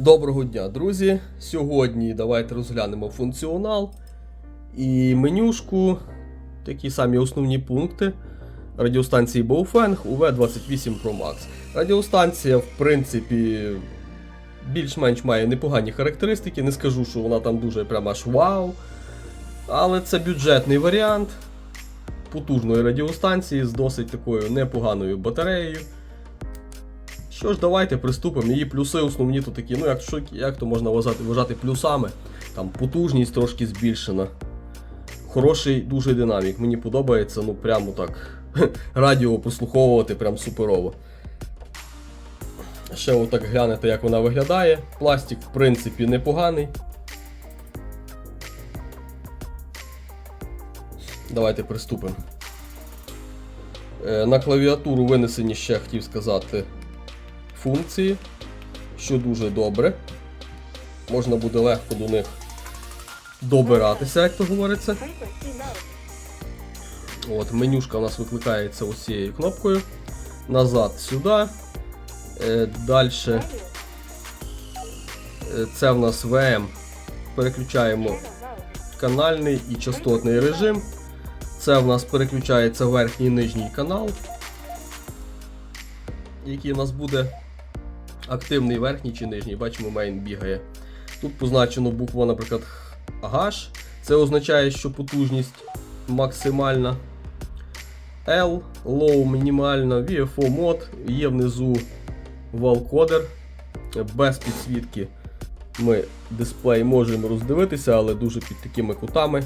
Доброго дня, друзі! Сьогодні давайте розглянемо функціонал і менюшку, такі самі основні пункти радіостанції Baofeng UV28 Pro Max. Радіостанція, в принципі, більш-менш має непогані характеристики. Не скажу, що вона там дуже прям аж вау. Але це бюджетний варіант потужної радіостанції з досить такою непоганою батареєю. Що ж, давайте приступимо. Її плюси основні то такі, ну як, що, як то можна вважати, вважати плюсами. Там потужність трошки збільшена. Хороший дуже динамік. Мені подобається, ну прямо так. Радіо прослуховувати прям суперово. Ще отак глянете, як вона виглядає. Пластик, в принципі, непоганий. Давайте приступимо. Е, На клавіатуру винесені ще хотів сказати функції, що дуже добре. Можна буде легко до них добиратися, як то говориться. От, менюшка у нас викликається ось цією кнопкою. Назад сюди. Е, Далі це в нас VM. Переключаємо канальний і частотний режим. Це в нас переключається верхній і нижній канал, який у нас буде активний верхній чи нижній. Бачимо, мейн бігає. Тут позначено буква, наприклад, H. Це означає, що потужність максимальна. L, low мінімальна, VFO мод, є внизу валкодер. Без підсвітки ми дисплей можемо роздивитися, але дуже під такими кутами.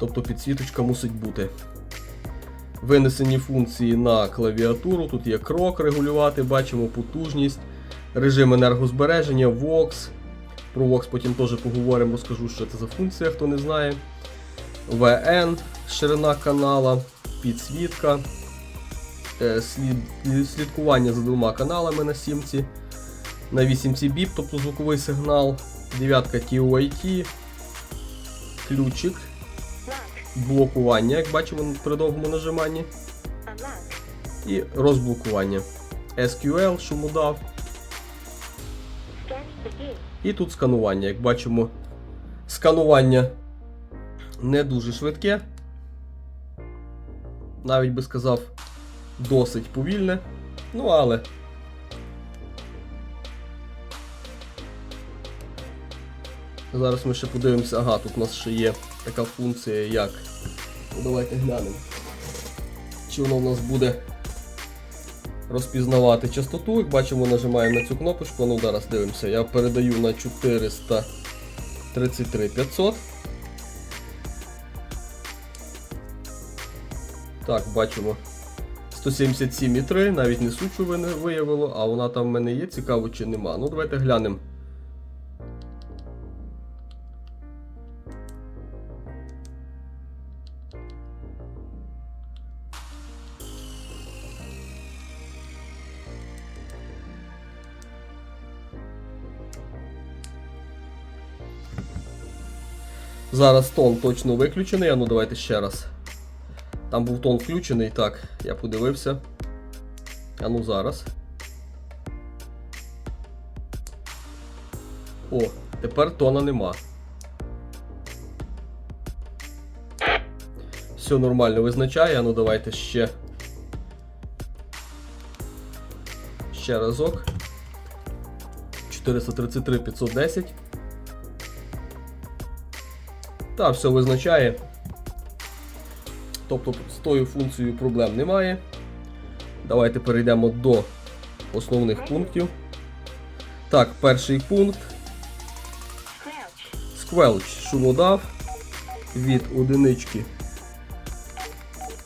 Тобто підсвіточка мусить бути. Винесені функції на клавіатуру. Тут є крок регулювати, бачимо потужність, режим енергозбереження, Vox. Про Vox потім теж поговоримо, розкажу, що це за функція, хто не знає. VN, ширина канала, підсвітка, е, слідкування за двома каналами на сімці. На 8 BIP, тобто звуковий сигнал, дев'ятка TOIT, ключик. Блокування, як бачимо при довгому нажиманні, і розблокування. SQL, шуму дав, і тут сканування. Як бачимо, сканування не дуже швидке. Навіть би сказав, досить повільне. Ну але. Зараз ми ще подивимося. Ага, тут у нас ще є така функція, як. Ну, давайте глянемо. Чи воно в нас буде розпізнавати частоту. Як бачимо, нажимаємо на цю кнопочку. Ну, зараз дивимося. Я передаю на 433 500. Так, бачимо. 177,3, навіть не сучу виявило, а вона там в мене є, цікаво чи нема. Ну, давайте глянемо. Зараз тон точно виключений, а ну давайте ще раз. Там був тон включений, так, я подивився. А ну зараз. О, тепер тона нема. Все нормально визначає, а ну давайте ще. Ще разок. 433 510. Так, все визначає. Тобто з тою функцією проблем немає. Давайте перейдемо до основних пунктів. Так, перший пункт. Squelch шумодав від одинички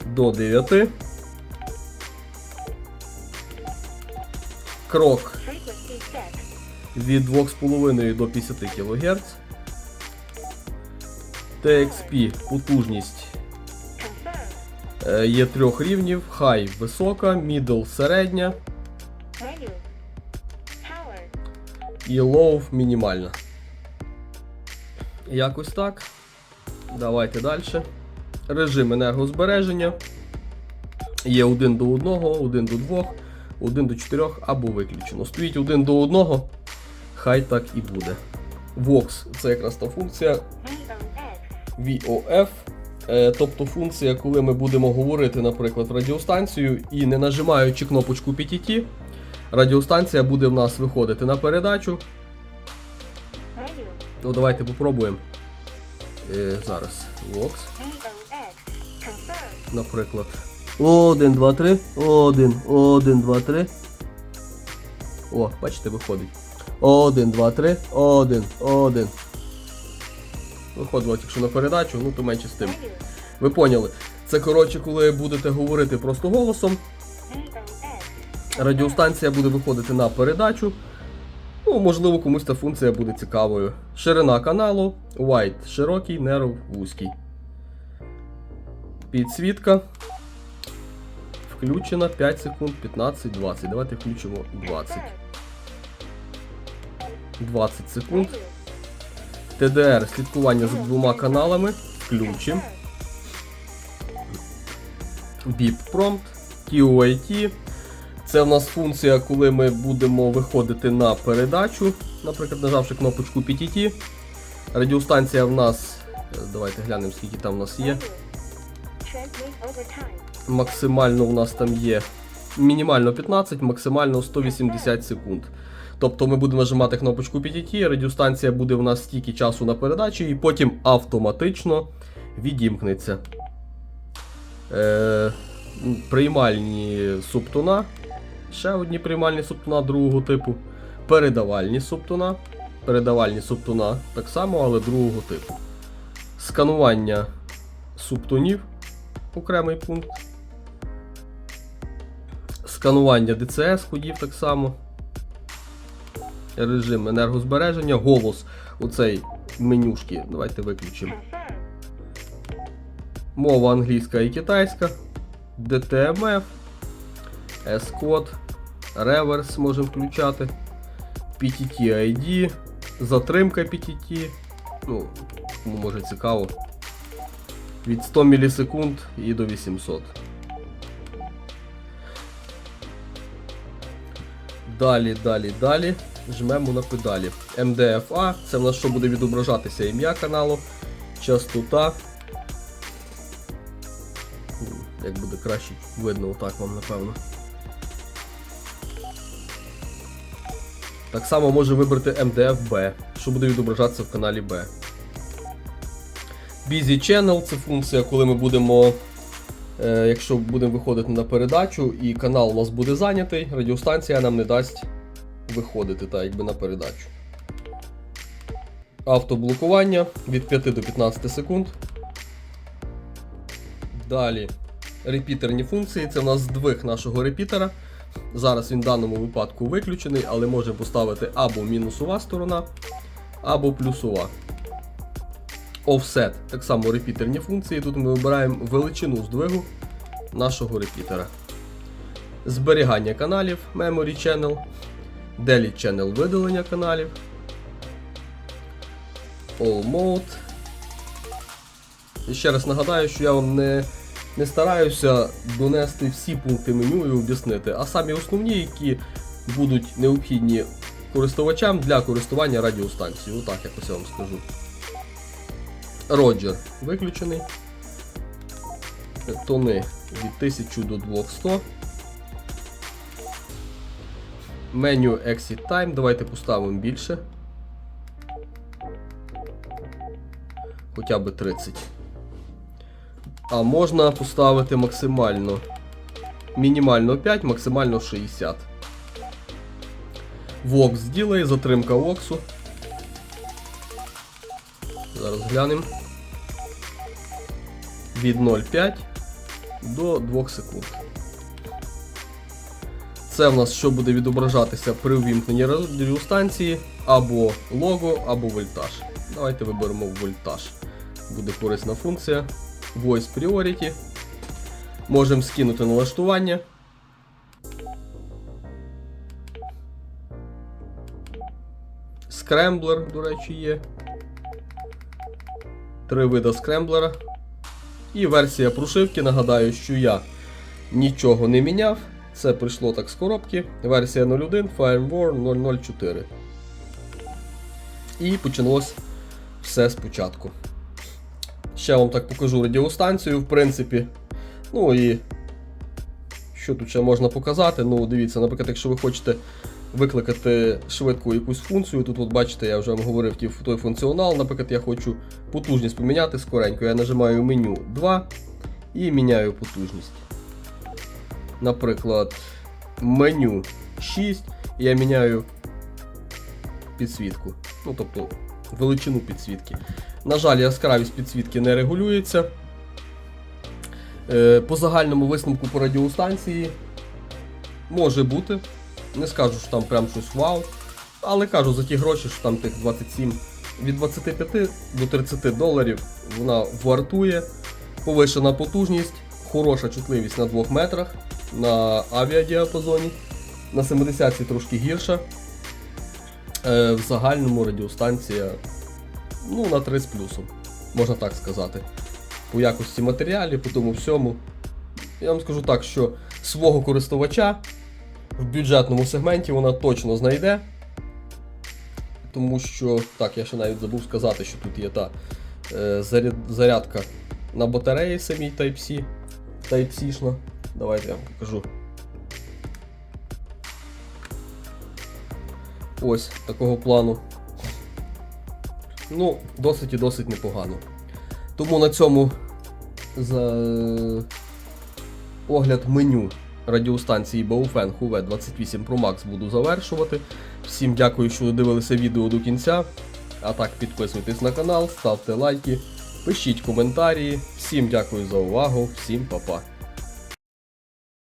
до 9. Крок від 2,5 до 50 кГц. TXP потужність е, є трьох рівнів: High висока, Middle середня і Low мінімальна. Якось так. Давайте далі. Режим енергозбереження. Є 1 до 1, 1 до 2, 1 до 4 або виключено. Стоїть 1 до 1. Хай так і буде. Vox це якраз та функція. VOF. е, Тобто функція, коли ми будемо говорити, наприклад, радіостанцію і не нажимаючи кнопочку PTT, радіостанція буде в нас виходити на передачу. Radio. Ну, давайте попробуємо. Е, зараз. Vox. VOX. Наприклад. 1, 2, 3, 1, 1, 2, 3. О, бачите, виходить. 1, 2, 3, 1, 1. Виходило тільки що на передачу, ну то менше з тим. Ви поняли. Це коротше, коли будете говорити просто голосом, радіостанція буде виходити на передачу. Ну, можливо, комусь ця функція буде цікавою. Ширина каналу, white широкий, narrow вузький. Підсвітка. Включена 5 секунд, 15, 20. Давайте включимо 20. 20 секунд. TDR слідкування за двома каналами. Включимо. Beep Prompt, QAT. Це в нас функція, коли ми будемо виходити на передачу, наприклад, нажавши кнопочку PTT. Радіостанція в нас. е, Давайте глянемо, скільки там в нас є. Максимально у нас там є мінімально 15, максимально 180 секунд. Тобто ми будемо нажимати кнопочку PTT, радіостанція буде у нас стільки часу на передачі, і потім автоматично відімкнеться. Е, приймальні субтона. Ще одні приймальні субтона другого типу. Передавальні субтона. Передавальні субтона так само, але другого типу. Сканування субтонів окремий пункт. Сканування DCS ходів так само. Режим енергозбереження, голос у цей менюшки. Давайте виключимо. Мова англійська і китайська. DTMF, S-код, реверс можемо включати. PTT ID, затримка PTT. Ну, кому може цікаво. Від 100 мілісекунд і до 800. Далі, далі, далі. Жмемо на педалі. MDFA, це в нас що буде відображатися ім'я каналу, частота. Як буде краще видно, отак вам напевно. Так само може вибрати MDF-B, що буде відображатися в каналі B. Busy Channel це функція, коли ми будемо, якщо будемо виходити на передачу і канал у нас буде зайнятий, радіостанція нам не дасть виходити так, якби на передачу. Автоблокування від 5 до 15 секунд. Далі репітерні функції. Це в нас здвиг нашого репітера. Зараз він в даному випадку виключений, але можемо поставити або мінусова сторона, або плюсова. Offset. Так само репітерні функції. Тут ми вибираємо величину здвигу нашого репітера. Зберігання каналів Memory Channel. Delete Channel видалення каналів. All Mode. І ще раз нагадаю, що я вам не, не стараюся донести всі пункти меню і об'яснити, а самі основні, які будуть необхідні користувачам для користування радіостанцією. Отак якось я вам скажу. Роджер виключений. Тони від 1000 до 200. Меню Exit Time. Давайте поставимо більше. Хоча б 30. А можна поставити максимально. Мінімально 5, максимально 60. Вокс ділає, затримка воксу. Зараз глянемо. Від 0,5 до 2 секунд. Це в нас що буде відображатися при увімкненні радіостанції або лого, або вольтаж. Давайте виберемо вольтаж. Буде корисна функція. Voice Priority. Можемо скинути налаштування. Скремблер, до речі, є. Три вида скремблера. І версія прошивки. Нагадаю, що я нічого не міняв. Це прийшло так з коробки. Версія 01 Firewall 004. І почалось все спочатку. Ще вам так покажу радіостанцію, в принципі. Ну і що тут ще можна показати? Ну, дивіться, наприклад, якщо ви хочете викликати швидку якусь функцію, тут от бачите, я вже вам говорив той функціонал. Наприклад, я хочу потужність поміняти скоренько. Я нажимаю меню 2 і міняю потужність. Наприклад, меню 6, і я міняю підсвітку. Ну, тобто величину підсвітки. На жаль, яскравість підсвітки не регулюється. Е, По загальному висновку по радіостанції може бути. Не скажу, що там прям щось вау. Але кажу за ті гроші, що там тих 27 від 25 до 30 доларів вона вартує. Повишена потужність, хороша чутливість на 2 метрах, на авіадіапазоні. На 70 трошки гірша. Е, в загальному радіостанція ну, на 3 з плюсом, можна так сказати. По якості матеріалів, по тому всьому. Я вам скажу так, що свого користувача в бюджетному сегменті вона точно знайде. Тому що, так, я ще навіть забув сказати, що тут є та е, заряд, зарядка на батареї самій Type-C. Type-C-шна. Давайте я вам покажу. Ось такого плану. Ну, досить і досить непогано. Тому на цьому за огляд меню радіостанції Бауфенху В28 Pro Max буду завершувати. Всім дякую, що дивилися відео до кінця. А так, підписуйтесь на канал, ставте лайки, пишіть коментарі. Всім дякую за увагу, всім па-па.